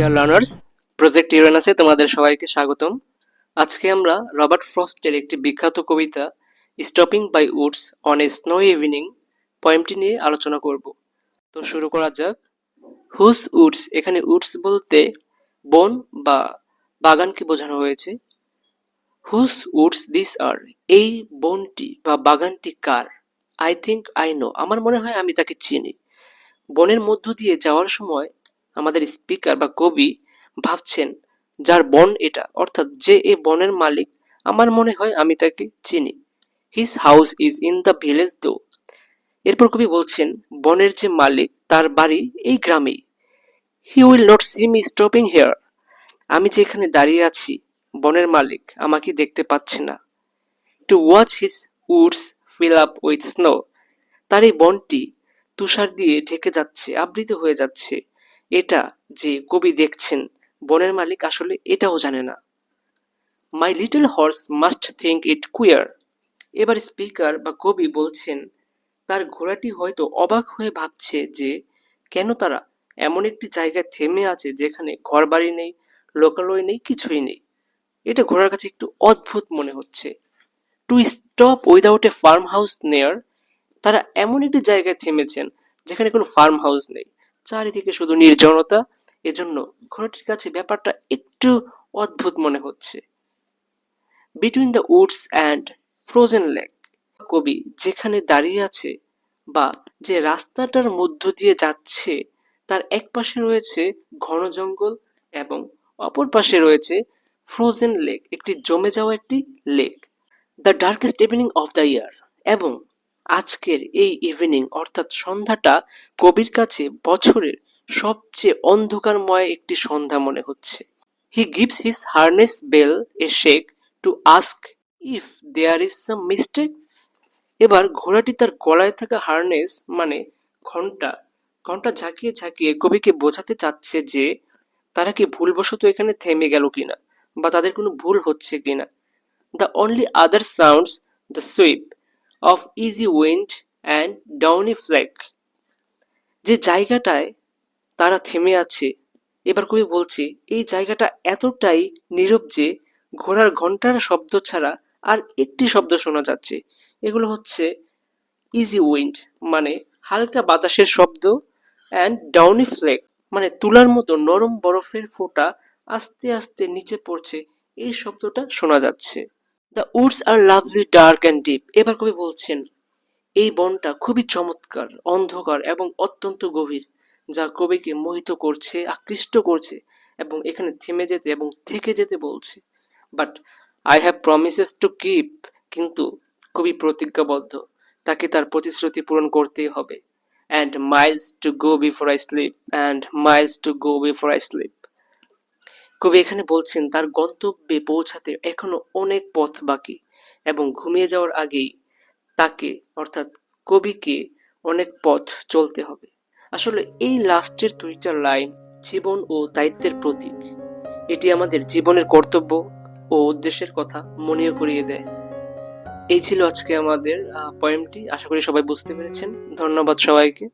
Dear learners project ইউরেনাসে তোমাদের সবাইকে স্বাগতম। আজকে আমরা রবার্ট ফ্রস্টের একটি বিখ্যাত কবিতা stopping by woods on a snow evening পয়েমটি নিয়ে আলোচনা করব। তো শুরু করা যাক। হুস উডস এখানে উডস বলতে বন বা বাগানকে বোঝানো হয়েছে। হুস উডস দিস আর এই বনটি বা বাগানটি কার? আই থিঙ্ক আই নো আমার মনে হয় আমি তাকে চিনি। বনের মধ্য দিয়ে যাওয়ার সময় আমাদের স্পিকার বা কবি ভাবছেন, যার বন এটা, অর্থাৎ যে এ বনের মালিক, আমার মনে হয় আমি তাকে চিনি। His house is in the village though এরপর কবি বলছেন, বনের যে মালিক, তার বাড়ি এই গ্রামেই। He will not see me stopping here আমি যে এখানে দাঁড়িয়ে আছি, বনের মালিক আমাকে দেখতে পাচ্ছে না। To watch his woods fill up with snow তার এই বনটি তুষার দিয়ে ঢেকে যাচ্ছে, আবৃত হয়ে যাচ্ছে। এটা যে কবি দেখছেন, বনের মালিক আসলে এটাও জানে না। My little horse must think it queer এবার স্পিকার বা কবি বলছেন, তার ঘোড়াটি হয়তো অবাক হয়ে ভাবছে যে কেন তারা এমন একটি জায়গায় থেমে আছে যেখানে ঘরবাড়ি নেই, লোকালয় নেই, কিছুই নেই। এটা ঘোড়ার কাছে একটু অদ্ভুত মনে হচ্ছে। To stop without a farmhouse near তারা এমন একটি জায়গায় থেমেছেন যেখানে কোনো ফার্ম হাউস নেই। চারিদিকে শুধু নির্জনতা, এজন্য ঘোড়াটির কাছে ব্যাপারটা একটু অদ্ভুত মনে হচ্ছে। Between the woods and frozen lake কবি যেখানে দাঁড়িয়ে আছে বা যে রাস্তাটার মধ্য দিয়ে যাচ্ছে, তার এক পাশে রয়েছে ঘন জঙ্গল এবং অপর পাশে রয়েছে ফ্রোজেন লেক একটি জমে যাওয়া একটি lake the darkest evening of the year এবং আজকের এই ইভিনিং অর্থাৎ সন্ধ্যাটা কবির কাছে বছরের সবচেয়ে অন্ধকারময় একটি সন্ধ্যা মনে হচ্ছে। He gives his harness bell a shake to ask if there is some mistake এবার ঘোড়াটি তার গলায় থাকা হার্নেস মানে ঘণ্টা ঘণ্টা ঝাঁকিয়ে ঝাঁকিয়ে কবিকে বোঝাতে চাচ্ছে যে তারা কি ভুলবশত এখানে থেমে গেল কিনা বা তাদের কোনো ভুল হচ্ছে কিনা। The only other sounds the sweep of easy wind and downy flake যে জায়গাটায় তারা থেমে আছে, এবার কবি বলছে, এই জায়গাটা এতটাই নীরব যে ঘোড়ার ঘণ্টার শব্দ ছাড়া আর একটি শব্দ শোনা যাচ্ছে। এগুলো হচ্ছে ইজি উইন্ড মানে হালকা বাতাসের শব্দ অ্যান্ড ডাউনি ফ্লেক মানে তুলার মতো নরম বরফের ফোঁটা আস্তে আস্তে নিচে পড়ছে। এই শব্দটা শোনা যাচ্ছে। The woods are lovely dark and deep এবার কবি বলছেন, এই বনটা খুবই চমৎকার, অন্ধকার এবং অত্যন্ত গভীর, যা কবিকে মোহিত করছে, আকৃষ্ট করছে এবং এখানে থেমে যেতে এবং থেকে যেতে বলছে। But I have promises to keep কিন্তু কবি প্রতিজ্ঞাবদ্ধ। তাকে তার প্রতিশ্রুতি পূরণ করতেই হবে। And miles to go before I sleep and miles to go before I sleep কবি এখানে বলছেন, তার গন্তব্যে পৌঁছাতে এখনও অনেক পথ বাকি এবং ঘুমিয়ে যাওয়ার আগেই তাকে, অর্থাৎ কবিকে, অনেক পথ চলতে হবে। আসলে এই লাস্টের দুইটা লাইন জীবন ও দায়িত্বের প্রতীক। এটি আমাদের জীবনের কর্তব্য ও উদ্দেশ্যের কথা মনেও করিয়ে দেয়। এই ছিল আজকে আমাদের পয়েমটি আশা করি সবাই বুঝতে পেরেছেন। ধন্যবাদ সবাইকে।